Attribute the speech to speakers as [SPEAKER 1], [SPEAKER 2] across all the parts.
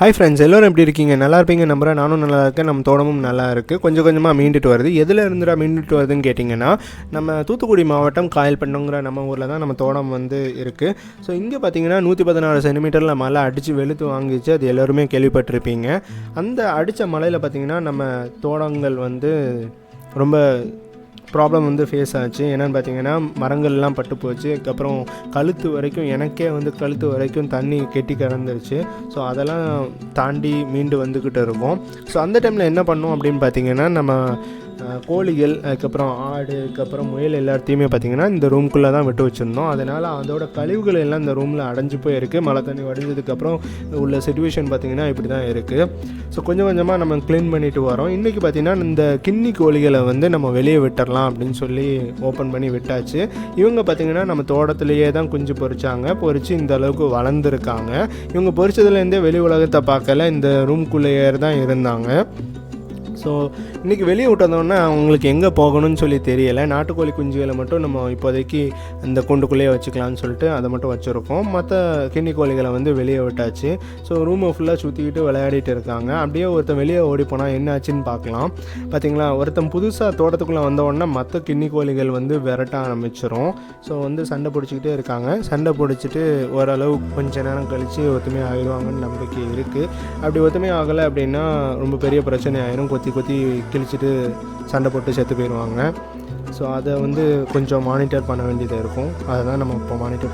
[SPEAKER 1] Hi friends எல்லோரும் எப்படி இருக்கீங்க? நல்லா இருப்பீங்க நம்புறேன். நானும் நல்லா இருக்கேன். நம்ம தோட்டமும் நல்லா இருக்குது கொஞ்சம் கொஞ்சமாக மீண்டுட்டு வருது. எதில் இருந்துடா மீண்டுட்டு வருதுன்னு கேட்டிங்கன்னா நம்ம தூத்துக்குடி மாவட்டம் காயல்பட்டங்கிற நம்ம ஊரில் தான் நம்ம தோட்டம் வந்து இருக்குது ஸோ இங்கே பார்த்தீங்கன்னா நூற்றி பதினாறு சென்டிமீட்டரில் மழை அடித்து வெளுத்து வாங்கிச்சு. அது எல்லோருமே கேள்விப்பட்டிருப்பீங்க. அந்த அடித்த மழையில் பார்த்தீங்கன்னா நம்ம தோட்டங்கள் வந்து ரொம்ப ப்ராப்ளம் வந்து ஃபேஸ் ஆச்சு. என்னென்னு பார்த்தீங்கன்னா மரங்கள்லாம் பட்டு போச்சு. அதுக்கப்புறம் கழுத்து வரைக்கும் எனக்கே வந்து கழுத்து வரைக்கும் தண்ணி கெட்டி கிடந்துருச்சு. ஸோ அதெல்லாம் தாண்டி மீண்டு வந்துக்கிட்டு இருக்கோம். ஸோ அந்த டைமில் என்ன பண்ணோம் அப்படின்னு பார்த்தீங்கன்னா நம்ம கோழிகள் அதுக்கப்புறம் ஆடு அதுக்கப்புறம் முயல் எல்லாத்தையுமே பார்த்தீங்கன்னா இந்த ரூம்குள்ளே தான் விட்டு வச்சுருந்தோம். அதனால் அதோட கழிவுகள் எல்லாம் இந்த ரூமில் அடைஞ்சு போயிருக்கு. மழை தண்ணி வடிஞ்சதுக்கப்புறம் உள்ள சுச்சுவேஷன் பார்த்தீங்கன்னா இப்படி தான் இருக்குது ஸோ கொஞ்சம் கொஞ்சமாக நம்ம க்ளீன் பண்ணிட்டு வரோம். இன்றைக்கி பார்த்தீங்கன்னா இந்த கின்னி கோழிகளை வந்து நம்ம வெளியே விட்டுறலாம் அப்படின்னு சொல்லி ஓப்பன் பண்ணி விட்டாச்சு. இவங்க பார்த்தீங்கன்னா நம்ம தோட்டத்திலேயே தான் குஞ்சு பொறிச்சாங்க பொரிச்சு இந்த அளவுக்கு வளர்ந்துருக்காங்க. இவங்க பொரிச்சதுலேருந்தே வெளி உலகத்தை பார்க்கல. இந்த ரூம்குள்ளேயே தான் இருந்தாங்க. ஸோ இன்றைக்கி வெளியே விட்டதோடனே அவங்களுக்கு எங்கே போகணும்னு சொல்லி தெரியலை. நாட்டுக்கோழி குஞ்சுகளை மட்டும் நம்ம இப்போதைக்கு இந்த கூண்டுக்குள்ளேயே வச்சுக்கலாம்னு சொல்லிட்டு அதை மட்டும் வச்சுருக்கோம். மற்ற கிண்ணி கோழிகளை வந்து வெளியே விட்டாச்சு. ஸோ ரூமை ஃபுல்லாக சுற்றிக்கிட்டு விளையாடிட்டு இருக்காங்க. அப்படியே ஒருத்தன் வெளியே ஓடி போனால் என்ன ஆச்சுன்னு பார்க்கலாம். பார்த்தீங்களா ஒருத்தன் புதுசாக தோட்டத்துக்குள்ளே வந்த உடனே மற்ற கிண்ணி கோழிகள் வந்து விரட்ட ஆரம்பிச்சிடும் ஸோ வந்து சண்டை பிடிச்சிக்கிட்டே இருக்காங்க. சண்டை பிடிச்சிட்டு ஓரளவு கொஞ்ச நேரம் கழித்து ஒத்துமை ஆயிடுவாங்கன்னு நம்பிக்கை இருக்குது அப்படி ஒத்துமை ஆகலை அப்படின்னா ரொம்ப பெரிய பிரச்சனை ஆயிரும். கொத்தி கொத்தி கிழிச்சிட்டு சண்டை போட்டு செத்து போயிடுவாங்க ஸோ அதை வந்து கொஞ்சம் மானிட்டர் பண்ண வேண்டியதாக இருக்கும். அதை தான் நம்ம இப்போ மானிட்டர்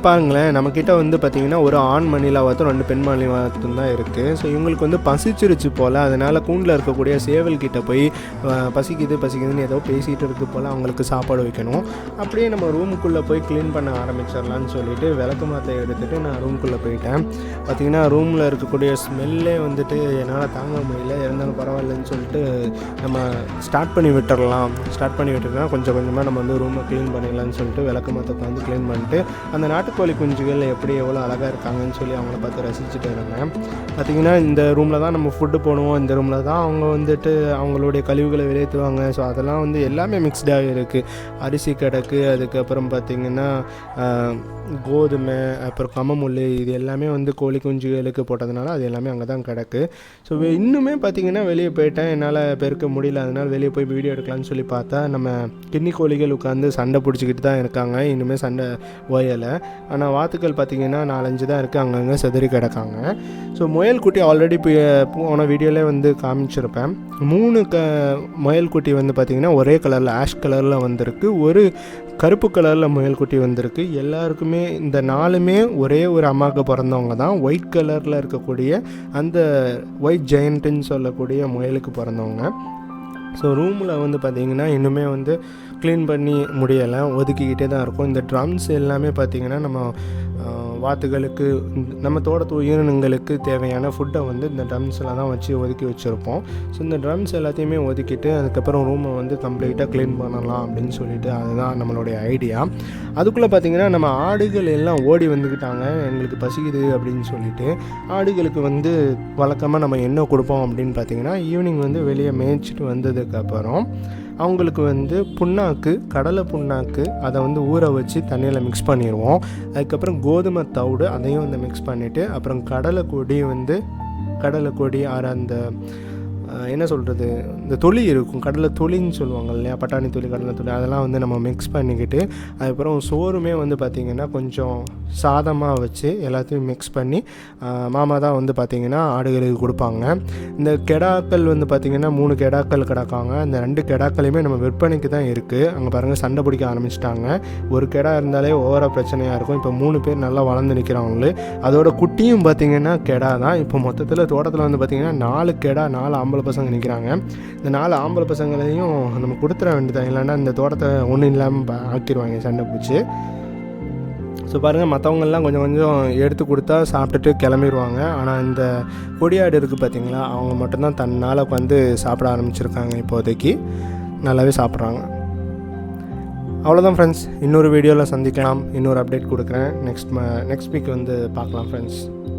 [SPEAKER 1] இப்போ பாருங்களேன் நம்மக்கிட்ட வந்து பார்த்திங்கன்னா ஒரு ஆண் மணிலாவத்தும் ரெண்டு பெண் மணிலாவத்தும் தான் இருக்குது ஸோ இவங்களுக்கு வந்து பசிச்சிருச்சு போல் அதனால் கூண்டில் இருக்கக்கூடிய சேவல்கிட்ட போய் பசிக்குது பசிக்குதுன்னு ஏதோ பேசிகிட்டு இருக்கு போல் அவங்களுக்கு சாப்பாடு வைக்கணும். அப்படியே நம்ம ரூமுக்குள்ளே போய் க்ளீன் பண்ண ஆரம்பிச்சிடலான்னு சொல்லிட்டு விளக்கு மாற்றை எடுத்துகிட்டு நான் ரூமுக்குள்ளே போயிட்டேன். பார்த்திங்கன்னா ரூமில் இருக்கக்கூடிய ஸ்மெல்லே வந்துட்டு என்னால் தாங்க முடியல. இருந்தாலும் பரவாயில்லன்னு சொல்லிட்டு நம்ம ஸ்டார்ட் பண்ணி விட்டுடலாம் ஸ்டார்ட் பண்ணி விட்டுருந்தா கொஞ்சம் கொஞ்சமாக நம்ம வந்து ரூமை க்ளீன் பண்ணிடலாம்னு சொல்லிட்டு விளக்கு மாற்றத்தை வந்து க்ளீன் பண்ணிட்டு அந்த நாட்டுக்கோழி குஞ்சுகள் எப்படி எவ்வளோ அழகாக இருக்காங்கன்னு சொல்லி அவங்கள பார்த்து ரசிச்சுட்டு இருந்தேன். பார்த்திங்கன்னா இந்த ரூமில் தான் நம்ம ஃபுட்டு போடுவோம். இந்த ரூமில் தான் அவங்க வந்துட்டு அவங்களுடைய கழிவுகளை வெளியேற்றுவாங்க ஸோ அதெல்லாம் வந்து எல்லாமே மிக்ஸ்டாக இருக்குது அரிசி கிடக்கு அதுக்கப்புறம் பார்த்திங்கன்னா கோதுமை அப்புறம் கமமுள் இது எல்லாமே வந்து கோழி குஞ்சுகளுக்கு போட்டதுனால அது எல்லாமே அங்கே தான் கிடக்கு. ஸோ இன்னுமே பார்த்திங்கன்னா வெளியே போயிட்டேன். என்னால் பெருக்க முடியல. அதனால் வெளியே போய் வீடியோ எடுக்கலாம்னு சொல்லி பார்த்தா நம்ம கிண்ணி கோழிகள் உட்காந்து சண்டை பிடிச்சிக்கிட்டு தான் இருக்காங்க. இன்னுமே சண்டை ஓயலை. ஆனால் வாத்துக்கள் பார்த்திங்கன்னா நாலஞ்சு தான் இருக்குது அங்கங்கே செதறி கிடக்காங்க. ஸோ முயல் குட்டி ஆல்ரெடி போன வீடியோலே வந்து காமிச்சிருப்பேன். மூணு க முயல் குட்டி வந்து பார்த்திங்கன்னா ஒரே கலரில் ஆஷ் கலரில் வந்திருக்கு. ஒரு கருப்பு கலரில் முயல் குட்டி வந்திருக்கு. எல்லாருக்குமே இந்த நாலுமே ஒரே ஒரு அம்மாவுக்கு பிறந்தவங்க தான். ஒயிட் கலரில் இருக்கக்கூடிய அந்த ஒயிட் ஜெயண்ட்டுன்னு சொல்லக்கூடிய முயலுக்கு பிறந்தவங்க. ஸோ ரூமில் வந்து பார்த்திங்கன்னா இன்னுமே வந்து க்ளீன் பண்ணி முடியலை. ஒதுக்கிக்கிட்டே தான் இருக்கும். இந்த ட்ரம்ஸ் எல்லாமே பார்த்திங்கன்னா நம்ம வாத்துகளுக்கு நம்ம தோட்டத்து உயிரினங்களுக்கு தேவையான ஃபுட்டை வந்து இந்த ட்ரம்ஸில் தான் வச்சு ஒதுக்கி வச்சுருப்போம். ஸோ இந்த ட்ரம்ஸ் எல்லாத்தையுமே ஒதுக்கிட்டு அதுக்கப்புறம் ரூமை வந்து கம்ப்ளீட்டாக க்ளீன் பண்ணலாம் அப்படின்னு சொல்லிட்டு அதுதான் நம்மளுடைய ஐடியா அதுக்குள்ளே பார்த்திங்கன்னா நம்ம ஆடுகள் எல்லாம் ஓடி வந்துக்கிட்டாங்க எங்களுக்கு பசிக்குது அப்படின்னு சொல்லிட்டு ஆடுகளுக்கு வந்து வழக்கமாக நம்ம என்ன கொடுப்போம் அப்படின்னு பார்த்தீங்கன்னா ஈவினிங் வந்து வெளியே மேய்ச்சிட்டு வந்ததுக்கப்புறம் அவங்களுக்கு வந்து புண்ணாக்கு கடலை புண்ணாக்கு அதை வந்து ஊற வச்சு தண்ணியில் மிக்ஸ் பண்ணிடுவோம் அதுக்கப்புறம் கோதுமை தவிடு அதையும் வந்து மிக்ஸ் பண்ணிவிட்டு அப்புறம் கடலை கொடி வந்து கடலை கொடி ஆற அந்த என்ன சொல்கிறது இந்த தொளி இருக்கும். கடலை தொளின்னு சொல்லுவாங்க இல்லையா? பட்டாணி தொளி கடலை தொளி அதெல்லாம் வந்து நம்ம மிக்ஸ் பண்ணிக்கிட்டு அதுக்கப்புறம் சோறுமே வந்து பார்த்திங்கன்னா கொஞ்சம் சாதமாக வச்சு எல்லாத்தையும் மிக்ஸ் பண்ணி மாமா தான் வந்து பார்த்திங்கன்னா ஆடுகளுக்கு கொடுப்பாங்க. இந்த கெடாக்கள் வந்து பார்த்திங்கன்னா மூணு கெடாக்கள் கிடக்காங்க. அந்த ரெண்டு கெடாக்களையுமே நம்ம விற்பனைக்கு தான் இருக்குது அங்கே பாருங்கள் சண்டை பிடிக்க ஆரம்பிச்சிட்டாங்க. ஒரு கெடா இருந்தாலே ஓவராக பிரச்சனையாக இருக்கும். இப்போ மூணு பேர் நல்லா வளர்ந்து நிற்கிறவங்களே அதோட குட்டியும் பார்த்திங்கன்னா கெடா தான். இப்போ மொத்தத்தில் தோட்டத்தில் வந்து பார்த்திங்கன்னா நாலு கெடா நாலு ஆம்பளை பசங்க நிற்கிறாங்க இந்த நாலு ஆம்பளை பசங்களையும் நம்ம கொடுத்துட வேண்டியதான் இல்லைன்னா இந்த தோட்டத்தை ஒன்றும் இல்லாமல் ஆக்கிடுவாங்க சண்டை பிடிச்சி. ஸோ பாருங்கள் மற்றவங்கெல்லாம் கொஞ்சம் கொஞ்சம் எடுத்து கொடுத்தா சாப்பிட்டுட்டு கிளம்பிடுவாங்க ஆனால் இந்த கொடியாடு இருக்குது பார்த்தீங்களா அவங்க மட்டும்தான் தன்னால் வந்து சாப்பிட ஆரம்பிச்சிருக்காங்க இப்போதைக்கு. நல்லாவே சாப்பிட்றாங்க. அவ்வளோதான் ஃப்ரெண்ட்ஸ் இன்னொரு வீடியோவில் சந்திக்கலாம். இன்னொரு அப்டேட் கொடுக்குறேன். நெக்ஸ்ட் ம நெக்ஸ்ட் வீக் வந்து பார்க்கலாம் ஃப்ரெண்ட்ஸ்